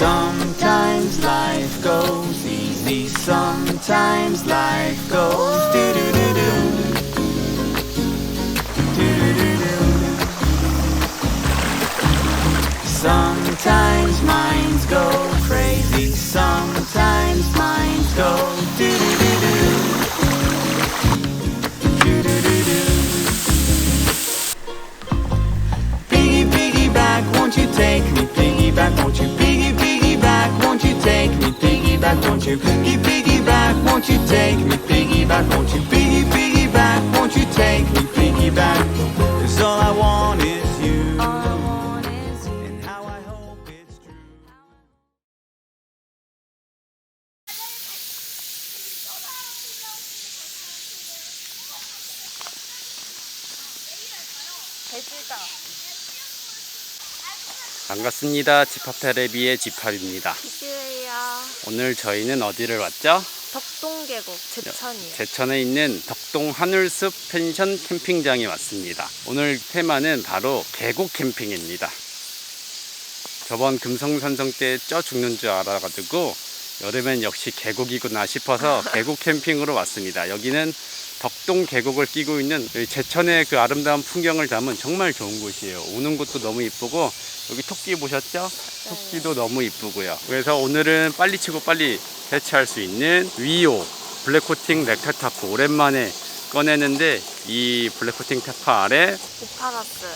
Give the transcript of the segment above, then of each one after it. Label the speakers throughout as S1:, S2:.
S1: Sometimes life goes easy, sometimes life goes doo doo doo doo. Doo doo doo. Sometimes minds go crazy, sometimes minds go doo Piggyback, won't you? Piggy, piggyback, won't you take me? Piggyback, won't you? Piggy, piggyback, won't you take me? Piggyback, 'cause all I want is you. And how I hope it's true.
S2: 반갑습니다. 집합테레비의 집합입니다. 오늘 저희는 어디를 왔죠?
S3: 덕동계곡 제천이요.
S2: 제천에 있는 덕동 하늘숲 펜션 캠핑장에 왔습니다. 오늘 테마는 바로 계곡 캠핑입니다. 저번 금성산성 때 쪄 죽는 줄 알아가지고 여름엔 역시 계곡이구나 싶어서 계곡 캠핑으로 왔습니다. 여기는 덕동 계곡을 끼고 있는 제천의 그 아름다운 풍경을 담은 정말 좋은 곳이에요. 오는 곳도 너무 이쁘고 여기 토끼 보셨죠? 토끼도 너무 이쁘고요. 그래서 오늘은 빨리 치고 빨리 해체할 수 있는 위오 블랙코팅 렉터 타프 오랜만에 꺼내는데 이 블랙코팅 타프 아래
S3: 오파라스.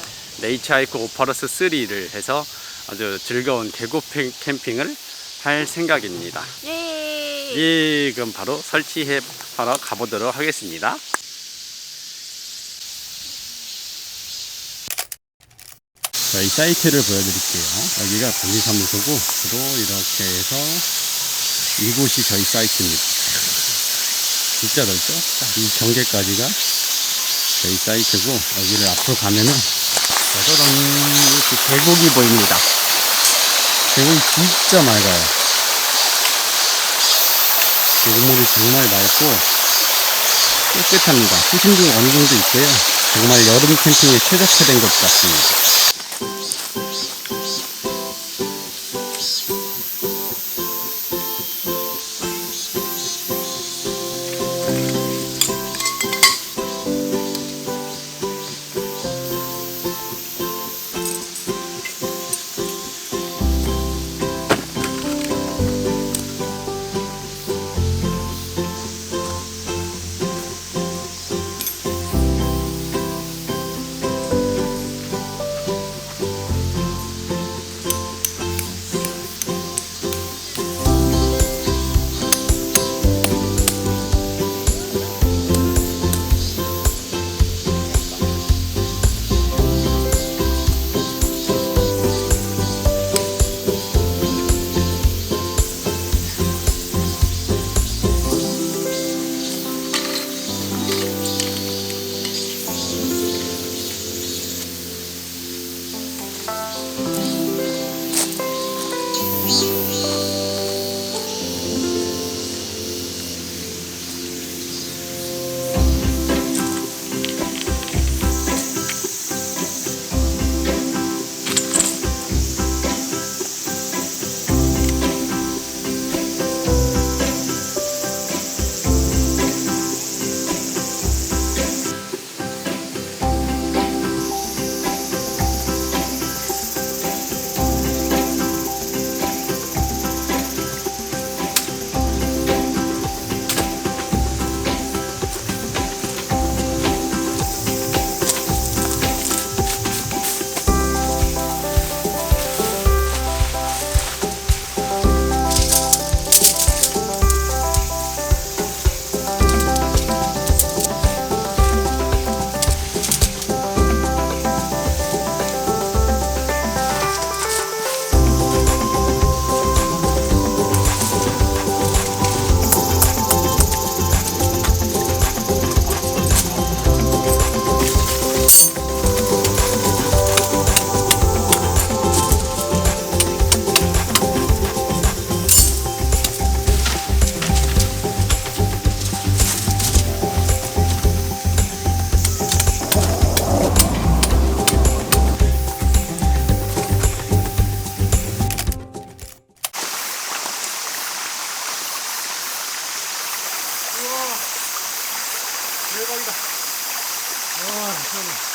S2: 네이처하이크 오퍼러스 3를 해서 아주 즐거운 계곡 캠- 캠핑을 할 생각입니다.
S3: 예.
S2: 예, 그럼 바로 설치해 하러 가보도록 하겠습니다. 저희 사이트를 보여드릴게요. 여기가 관리사무소고, 주로 이렇게 해서 이곳이 저희 사이트입니다. 진짜 넓죠? 딱이 경계까지가 저희 사이트고, 여기를 앞으로 가면은, 짜자잔, 이렇게 계곡이 보입니다. 계곡이 진짜 맑아요. 계곡물이 정말 맑고 깨끗합니다. 수심도 어느 정도 있고요. 정말 여름 캠핑에 최적화된 것 같습니다. 대박이다. 와, 시원해.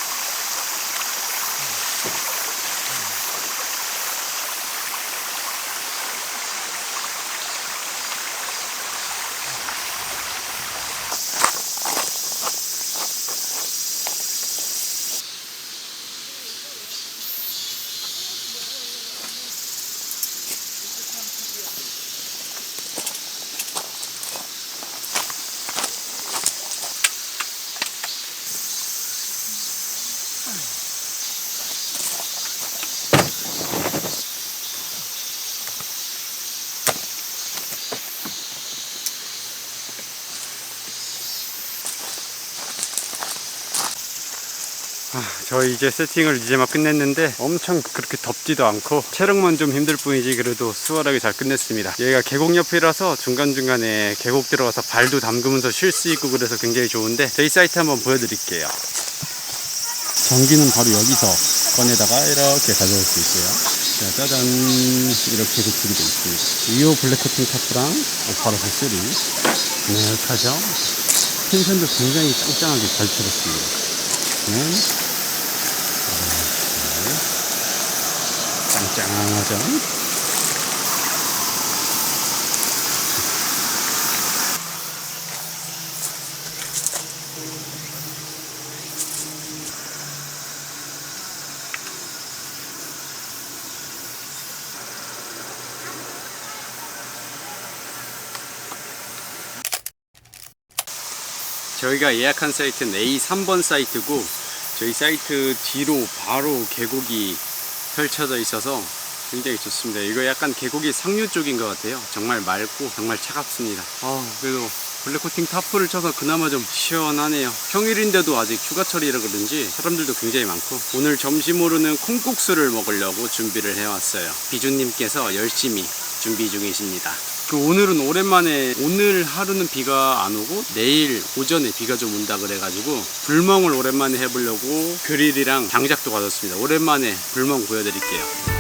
S2: 아, 저 이제 세팅을 이제 막 끝냈는데 엄청 그렇게 덥지도 않고 체력만 좀 힘들 뿐이지 그래도 수월하게 잘 끝냈습니다. 여기가 계곡 옆이라서 중간중간에 계곡 들어가서 발도 담그면서 쉴 수 있고 그래서 굉장히 좋은데 저희 사이트 한번 보여드릴게요. 전기는 바로 여기서 꺼내다가 이렇게 가져올 수 있어요. 자, 짜잔. 이렇게 구축이 되어 있습니다 위오 블랙 코팅 타프랑 오파라 벨소리. 네,하죠. 텐션도 굉장히 짱짱하게 잘 틀었습니다. 네. 짱짱하죠? 저희가 예약한 사이트는 A3번 사이트고 저희 사이트 뒤로 바로 계곡이 펼쳐져 있어서 굉장히 좋습니다. 이거 약간 계곡이 상류 쪽인 것 같아요. 정말 맑고 정말 차갑습니다. 아 그래도 블랙코팅 타프를 쳐서 그나마 좀 시원하네요. 평일인데도 아직 휴가철이라 그런지 사람들도 굉장히 많고 오늘 점심으로는 콩국수를 먹으려고 준비를 해왔어요. 비주님께서 열심히 준비 중이십니다. 그 오늘은 오랜만에 오늘 하루는 비가 안 오고 내일 오전에 비가 좀 온다 그래가지고 불멍을 오랜만에 해보려고 그릴이랑 장작도 가졌습니다. 오랜만에 불멍 보여드릴게요.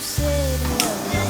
S3: said no.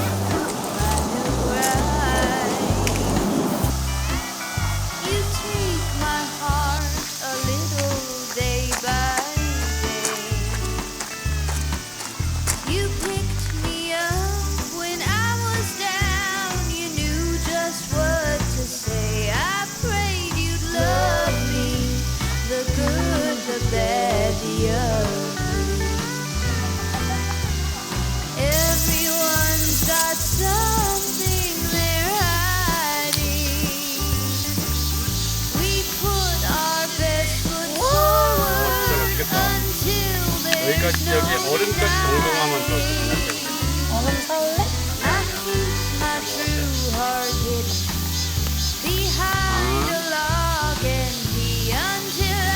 S2: 여기까지 여기 얼음까지 동동하면 더. 좋긴
S3: 얼음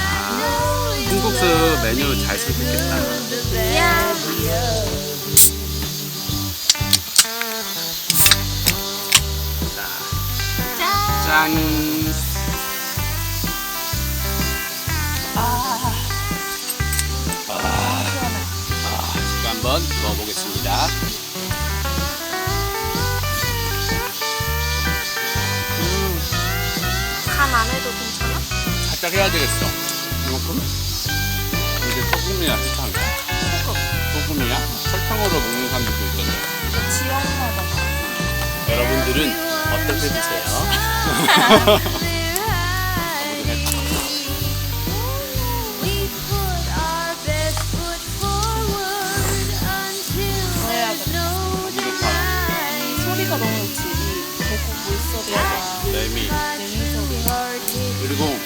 S3: I know you
S2: 콩국수 메뉴 잘 선택했다.
S3: the ugly.
S2: 짠.
S3: 안 해도 괜찮아?
S2: 살짝 해야 되겠어. 이만큼? 이게 소금이야, 설탕.
S3: 소금.
S2: 소금이야? 설탕으로 먹는 사람들도 있던데.
S3: 지역마다.
S2: 여러분들은 어떻게 드세요?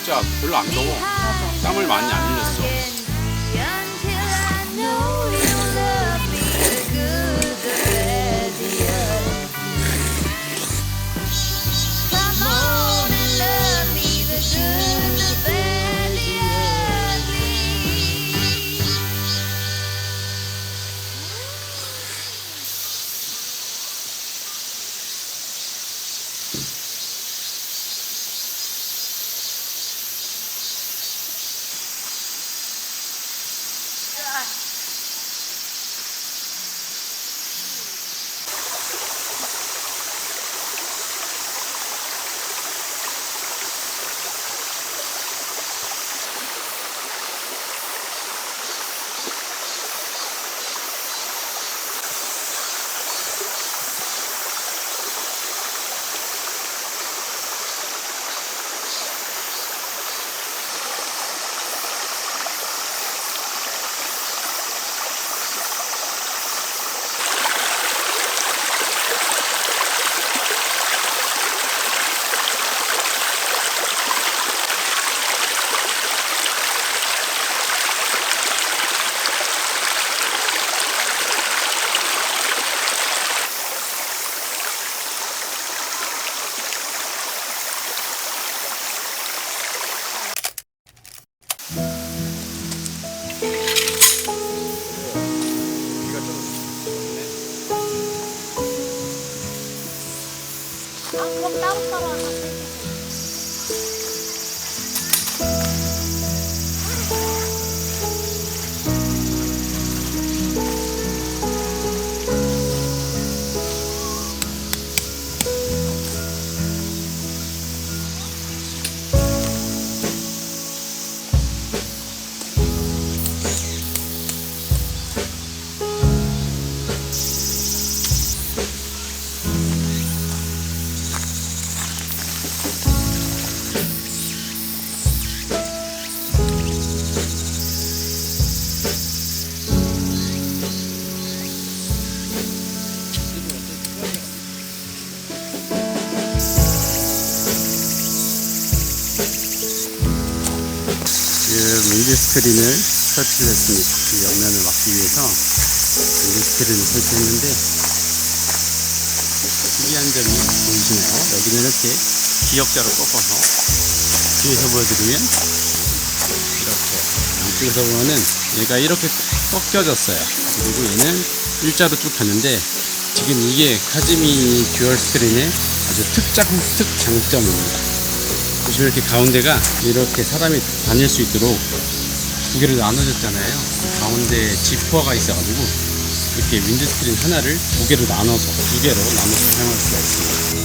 S2: 진짜 별로 안 더워. 땀을 많이 안 흘렸어. 지금 윈드 스크린을 설치를 했습니다. 이 옆면을 막기 위해서 윈드 스크린을 설치했는데 특이한 점이 보이시나요? 여기는 이렇게 기역자로 꺾어서 뒤에서 보여드리면 이렇게 양쪽에서 보면은 얘가 이렇게 꺾여졌어요. 그리고 얘는 일자로 쭉 갔는데 지금 이게 카즈미 듀얼 스크린의 아주 특장 특장점입니다. 보시면 이렇게 가운데가 이렇게 사람이 다닐 수 있도록 두 개로 나눠졌잖아요. 가운데 지퍼가 있어가지고 이렇게 윈드스크린 하나를 두 개로 나눠서 두 개로 나눠서 사용할 수가 있습니다.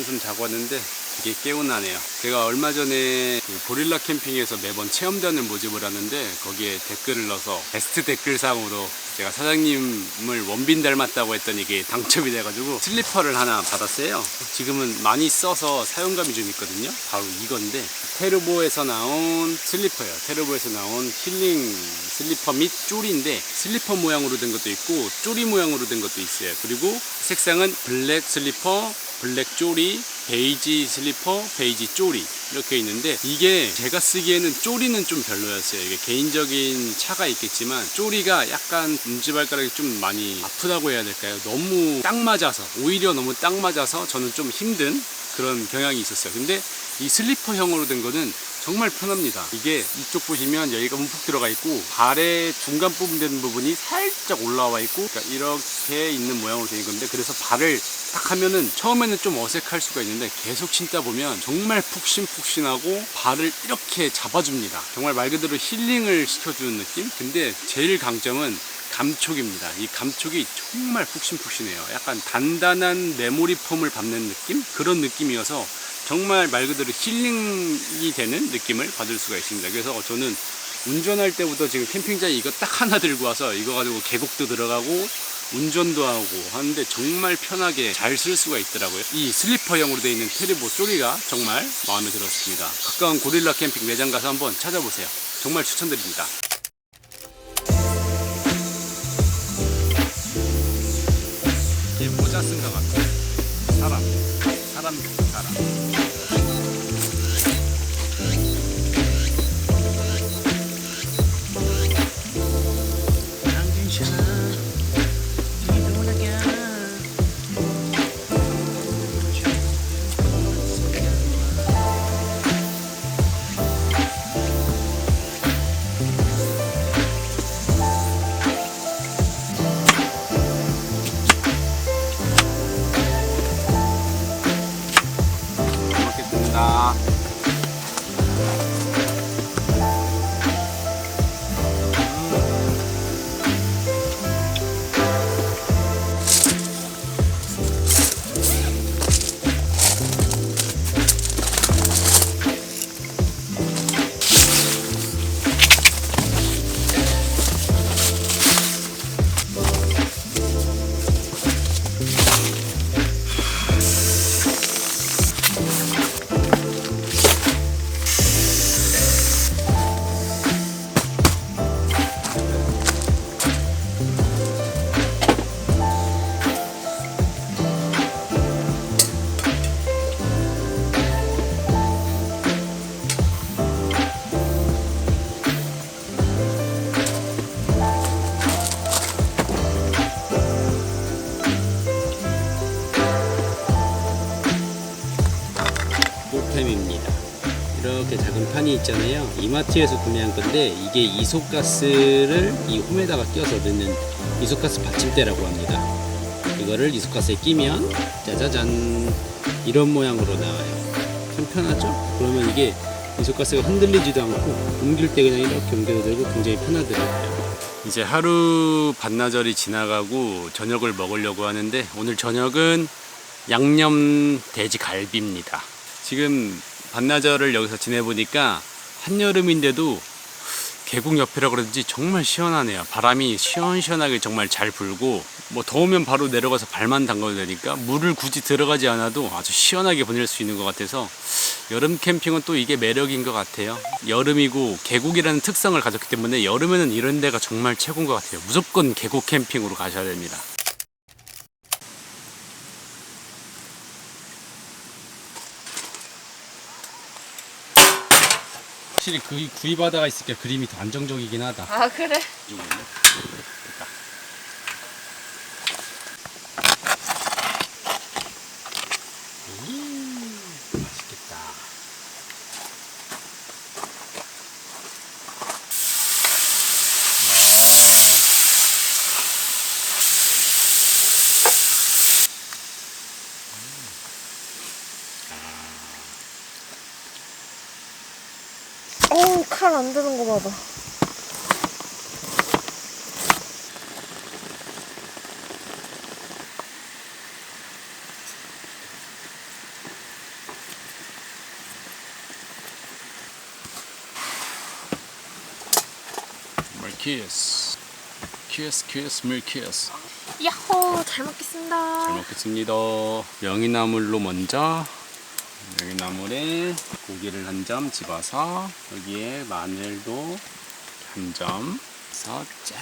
S2: 한숨 자고 왔는데 이게 깨운하네요. 제가 얼마 전에 그 고릴라 캠핑에서 매번 체험단을 모집을 하는데 거기에 댓글을 넣어서 베스트 댓글상으로 제가 사장님을 원빈 닮았다고 했더니 이게 당첨이 돼가지고 슬리퍼를 하나 받았어요. 지금은 많이 써서 사용감이 좀 있거든요. 바로 이건데 테르보에서 나온 슬리퍼예요. 테르보에서 나온 힐링 슬리퍼 및 쪼리인데 슬리퍼 모양으로 된 것도 있고 쪼리 모양으로 된 것도 있어요. 그리고 색상은 블랙 슬리퍼, 블랙 쪼리, 베이지 슬리퍼, 베이지 쪼리 이렇게 있는데 이게 제가 쓰기에는 쪼리는 좀 별로였어요. 이게 개인적인 차가 있겠지만 쪼리가 약간 엄지발가락이 좀 많이 아프다고 해야 될까요? 너무 딱 맞아서 오히려 너무 딱 맞아서 저는 좀 힘든 그런 경향이 있었어요. 근데 이 슬리퍼형으로 된 거는 정말 편합니다. 이게 이쪽 보시면 여기가 움푹 들어가 있고 발의 중간 부분 되는 부분이 살짝 올라와 있고 그러니까 이렇게 있는 모양으로 되어 있는 건데 그래서 발을 딱 하면은 처음에는 좀 어색할 수가 있는데 계속 신다 보면 정말 푹신푹신하고 발을 이렇게 잡아줍니다. 정말 말 그대로 힐링을 시켜주는 느낌? 근데 제일 강점은 감촉입니다. 이 감촉이 정말 푹신푹신해요. 약간 단단한 메모리 폼을 밟는 느낌? 그런 느낌이어서 정말 말 그대로 힐링이 되는 느낌을 받을 수가 있습니다. 그래서 저는 운전할 때부터 지금 캠핑장에 이거 딱 하나 들고 와서 이거 가지고 계곡도 들어가고 운전도 하고 하는데 정말 편하게 잘 쓸 수가 있더라고요. 이 슬리퍼형으로 되어 있는 테리보 쪼리가 정말 마음에 들었습니다. 가까운 고릴라 캠핑 매장 가서 한번 찾아보세요. 정말 추천드립니다. 쓴것 같아. 사람. 사람 사람. 이렇게 작은 판이 있잖아요. 이마트에서 구매한 건데 이게 이소가스를 이 홈에다가 끼워서 넣는 이소가스 받침대라고 합니다. 이거를 이소가스에 끼면 짜자잔 이런 모양으로 나와요. 참 편하죠? 그러면 이게 이소가스가 흔들리지도 않고 옮길 때 그냥 이렇게 옮겨도 되고 굉장히 편하더라고요. 이제 하루 반나절이 지나가고 저녁을 먹으려고 하는데 오늘 저녁은 양념 돼지 갈비입니다. 지금 반나절을 여기서 지내보니까 한여름인데도 계곡 옆이라 그런지 정말 시원하네요. 바람이 시원시원하게 정말 잘 불고 뭐 더우면 바로 내려가서 발만 담가도 되니까 물을 굳이 들어가지 않아도 아주 시원하게 보낼 수 있는 것 같아서 여름 캠핑은 또 이게 매력인 것 같아요. 여름이고 계곡이라는 특성을 가졌기 때문에 여름에는 이런 데가 정말 최고인 것 같아요. 무조건 계곡 캠핑으로 가셔야 됩니다. 확실히 그 구이 바다가 있으니까 그림이 더 안정적이긴 하다.
S4: 아 그래? 어우 칼 안 드는 거 봐봐.
S2: 밀키스. 키스 키스 밀키스.
S4: 야호 잘 먹겠습니다.
S2: 잘 먹겠습니다. 명이나물로 먼저 명이나물에 고기를 한 점 집어서 여기에 마늘도 한 점. 서 짜.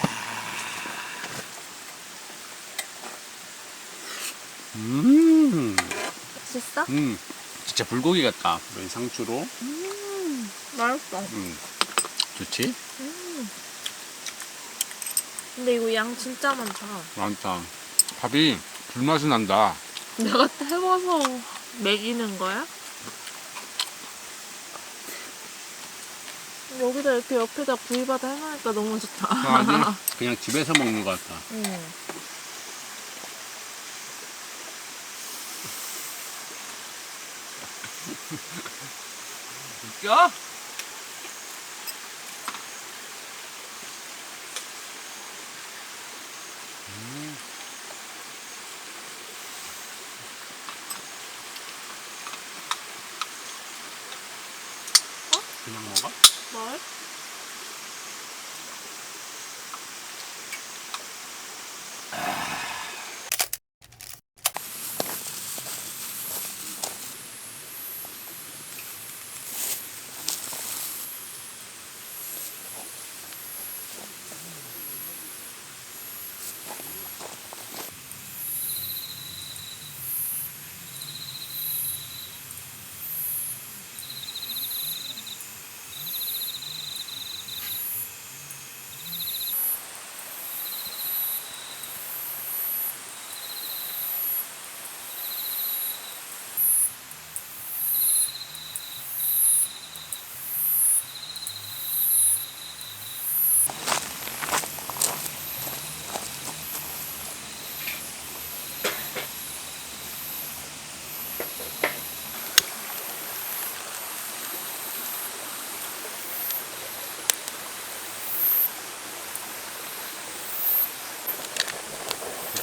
S2: 음,
S4: 맛있어?
S2: 음, 진짜 불고기 같다. 이런 상추로.
S4: 맛있어.
S2: 음, 좋지?
S4: 근데 이거 양 진짜 많다.
S2: 많다. 밥이 불맛이 난다.
S4: 내가 해봐서 먹이는 거야? 여기다 이렇게 옆에다 구이바다 해놓으니까 너무 좋다.
S2: 아니, 그냥 집에서 먹는 것 같다.
S4: 응.
S2: 웃겨? 그냥 먹어?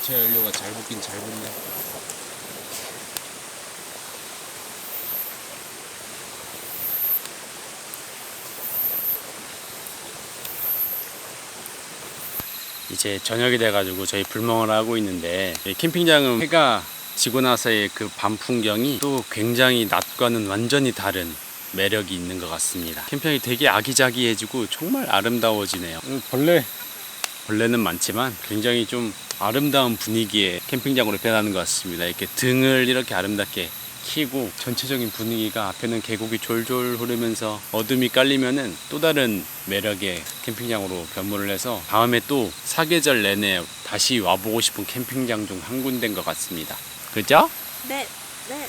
S2: 교체 연료가 잘 붙긴 잘 붙네. 이제 저녁이 돼가지고 저희 불멍을 하고 있는데 이 캠핑장은 해가 지고 나서의 그 밤 풍경이 또 굉장히 낮과는 완전히 다른 매력이 있는 것 같습니다. 캠핑이 되게 아기자기해지고 정말 아름다워지네요. 음, 벌레 벌레는 많지만 굉장히 좀 아름다운 분위기의 캠핑장으로 변하는 것 같습니다. 이렇게 등을 이렇게 아름답게 키고 전체적인 분위기가 앞에는 계곡이 졸졸 흐르면서 어둠이 깔리면은 또 다른 매력의 캠핑장으로 변모를 해서 다음에 또 사계절 내내 다시 와보고 싶은 캠핑장 중 한 군데인 것 같습니다. 그죠?
S4: 네, 네.